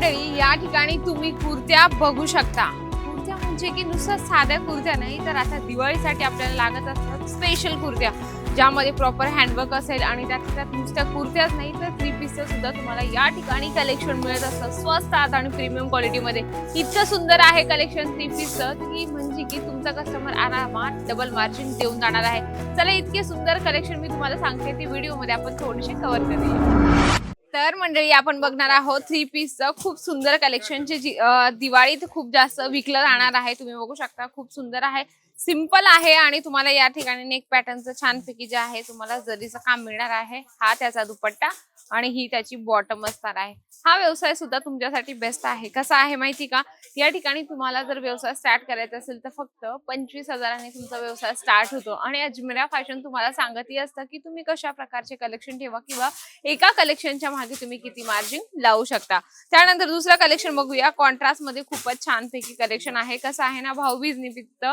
मंडळी या ठिकाणी तुम्ही कुर्त्या बघू शकता. कुर्त्या म्हणजे की नुसतं साध्या कुर्त्या नाही तर आता दिवाळीसाठी आपल्याला लागत असतात स्पेशल कुर्त्या ज्यामध्ये प्रॉपर हँडवर्क असेल आणि त्यात त्यात नुसत्या कुर्त्याच नाही तर थ्री पीसचं सुद्धा तुम्हाला या ठिकाणी कलेक्शन मिळत असतं. स्वस्तात आणि प्रीमियम क्वालिटीमध्ये इतकं सुंदर आहे कलेक्शन थ्री पीसचं की म्हणजे की तुमचा कस्टमर आरामात डबल मार्जिन देऊन जाणार आहे. चला इतके सुंदर कलेक्शन मी तुम्हाला सांगते ते व्हिडिओमध्ये आपण थोडेसे कव्हर करूया. तर मंडळी आपण बघणार आहोत थ्री पीसचं खूप सुंदर कलेक्शन जे जी- दिवाळीत खूप जास्त विकलं जाणार आहे. तुम्ही बघू शकता खूप सुंदर आहे. सिंपल आहे आणि तुम्हाला या ठिकाणी नेक पॅटर्नचं छानपैकी जे आहे तुम्हाला जरीचं काम मिळणार आहे हा त्याचा दुपट्टा आणि ही त्याची बॉटम असणार आहे. हा व्यवसाय सुद्धा तुमच्यासाठी बेस्ट आहे. कसा आहे माहिती का? या ठिकाणी तुम्हाला जर व्यवसाय स्टार्ट करायचा असेल तर फक्त पंचवीस हजारांनी तुमचा व्यवसाय स्टार्ट होतो. आणि अजमेरा फॅशन तुम्हाला सांगतही असतं की तुम्ही कशा प्रकारचे कलेक्शन ठेवा किंवा एका कलेक्शनच्या मागे तुम्ही किती मार्जिन लावू शकता. त्यानंतर दुसरं कलेक्शन बघूया. कॉन्ट्रास्टमध्ये खूपच छानपैकी कलेक्शन आहे. कसं आहे ना भाऊबीज निमित्त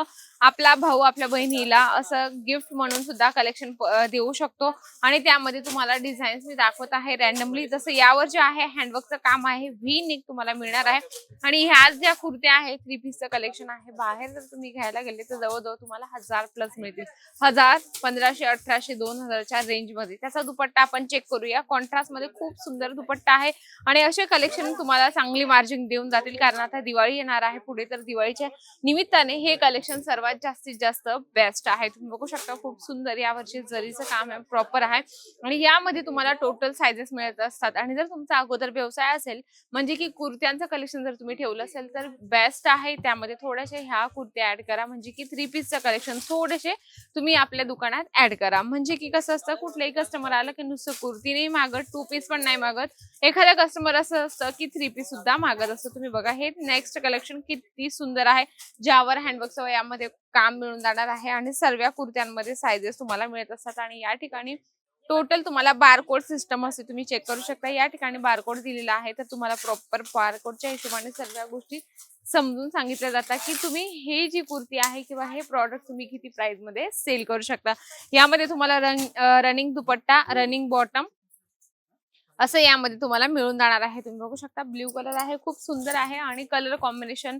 आपला भाऊ आपल्या बहिणीला असं गिफ्ट म्हणून सुद्धा कलेक्शन देऊ शकतो. आणि त्यामध्ये तुम्हाला डिझाईन्स मी दाखवत आहे रॅन्डमली जसं यावर जे आहे हँडवर्कचं काम आहे व्ही निक तुम्हाला मिळणार आहे. आणि ह्या ज्या कुर्त्या आहेत थ्री पीसचं कलेक्शन आहे. बाहेर जर तुम्ही घ्यायला गेले तर जवळजवळ तुम्हाला हजार प्लस मिळतील. हजार पंधराशे अठराशे दोन हजारच्या रेंजमध्ये. त्याचा दुपट्टा आपण चेक करूया. कॉन्ट्रास्टमध्ये खूप सुंदर दुपट्टा आहे. आणि असे कलेक्शन तुम्हाला चांगली मार्जिन देऊन जातील. कारण आता दिवाळी येणार आहे. पुढे तर दिवाळीच्या निमित्ताने हे कलेक्शन सर्वात जास्तीत जास्त बेस्ट आहे. तुम्ही बघू शकता खूप सुंदर यावर्षी जरीचं काम आहे प्रॉपर आहे. आणि यामध्ये तुम्हाला टोटल सायझेस मिळत असतात. आणि जर तुमचा अगोदर व्यवसाय असेल म्हणजे की कुर्त्यांचं कलेक्शन जर तुम्ही ठेवलं असेल तर बेस्ट आहे. त्यामध्ये थोड्याशा ह्या कुर्त्या ऍड करा. म्हणजे की थ्री पीसचं कलेक्शन थोडेसे तुम्ही आपल्या दुकानात ऍड करा. म्हणजे की कसं असतं कुठलंही कस्टमर आलं की नुसतं कुर्ती नाही मागत टू पीस पण नाही मागत. एखाद्या कस्टमर असं असतं की थ्री पीस सुद्धा मागत असतं. तुम्ही बघा हे नेक्स्ट कलेक्शन किती सुंदर आहे. ज्यावर हँडवर्कचं यामध्ये काम मिळून जाणार आहे आणि सर्व कुर्त्यांमध्ये सायझेस तुम्हाला मिळत असतात आणि या ठिकाणी टोटल तुम्हाला बारकोड सिस्टम असते तुम्ही चेक करू शकता. या ठिकाणी बारकोड दिलेला आहे तर तुम्हाला प्रॉपर बारकोडच्या हिशोबाने सर्व गोष्टी समजून सांगितल्या जातात की तुम्ही हे जी कुर्ती आहे किंवा हे प्रॉडक्ट तुम्ही किती प्राइसमध्ये सेल करू शकता. यामध्ये तुम्हाला run running dupatta running bottom असं यामध्ये तुम्हाला मिळून जाणार आहे. तुम्ही बघू शकता ब्ल्यू कलर आहे खूप सुंदर आहे आणि कलर कॉम्बिनेशन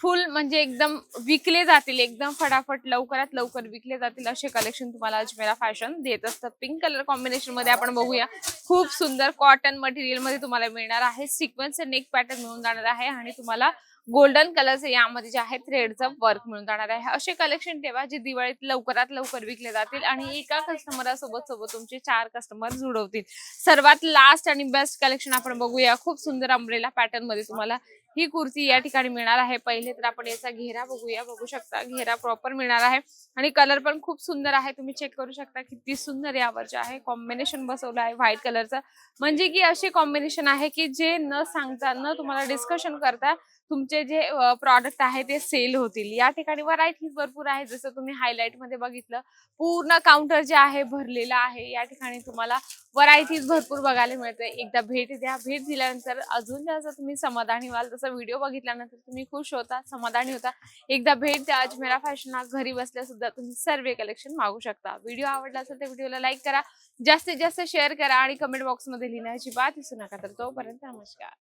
फुल म्हणजे एकदम विकले जातील एकदम फटाफट लवकरात लवकर विकले जातील असे कलेक्शन तुम्हाला अजमेरा फॅशन देत असतात. पिंक कलर कॉम्बिनेशनमध्ये आपण बघूया. खूप सुंदर कॉटन मटेरियलमध्ये तुम्हाला मिळणार आहे. सिक्वेन्स नेक पॅटर्न मिळून जाणार आहे आणि तुम्हाला गोल्डन कलर यामध्ये जे आहे थ्रेडचं वर्क मिळून जाणार आहे. असे कलेक्शन ठेवा जे दिवाळीत लवकरात लवकर विकले जातील आणि एका कस्टमरासोबत सोबत तुमचे चार कस्टमर जुडवतील. सर्वात लास्ट आणि बेस्ट कलेक्शन आपण बघूया. खूप सुंदर अम्ब्रेला पॅटर्नमध्ये तुम्हाला ही कुर्ती या ठिकाणी मिळणार आहे. पहिले तर आपण याचा घेरा बघूया. बघू शकता घेरा प्रॉपर मिळणार आहे. आणि कलर पण खूप सुंदर आहे. तुम्ही चेक करू शकता किती सुंदर यावरचे आहे. कॉम्बिनेशन बसवलं आहे व्हाईट कलरचं म्हणजे की असे कॉम्बिनेशन आहे की जे न सांगता न तुम्हाला डिस्कशन करता तुमचे जे प्रॉडक्ट आहे ते सेल होतील. या ठिकाणी व्हरायटीज भरपूर आहे जसं तुम्ही हायलाइटमध्ये बघितलं पूर्ण काउंटर जे आहे भरलेलं आहे. या ठिकाणी तुम्हाला व्हरायटीज भरपूर बघायला मिळते एकदा भेट द्या. भेट दिल्यानंतर अजून जास्त तुम्ही समाधानी व्हाल जसं व्हिडिओ बघितल्यानंतर तुम्ही खुश होता समाधानी होता. एकदा भेट द्या. अजमेरा फॅशन घरी बसल्या सुद्धा तुम्ही सर्व कलेक्शन मागू शकता. व्हिडिओ आवडला असेल तर व्हिडिओला लाईक करा. जास्तीत जास्त शेअर करा आणि कमेंट बॉक्समध्ये लिहिण्याची बात विसरू नका. तर तोपर्यंत नमस्कार.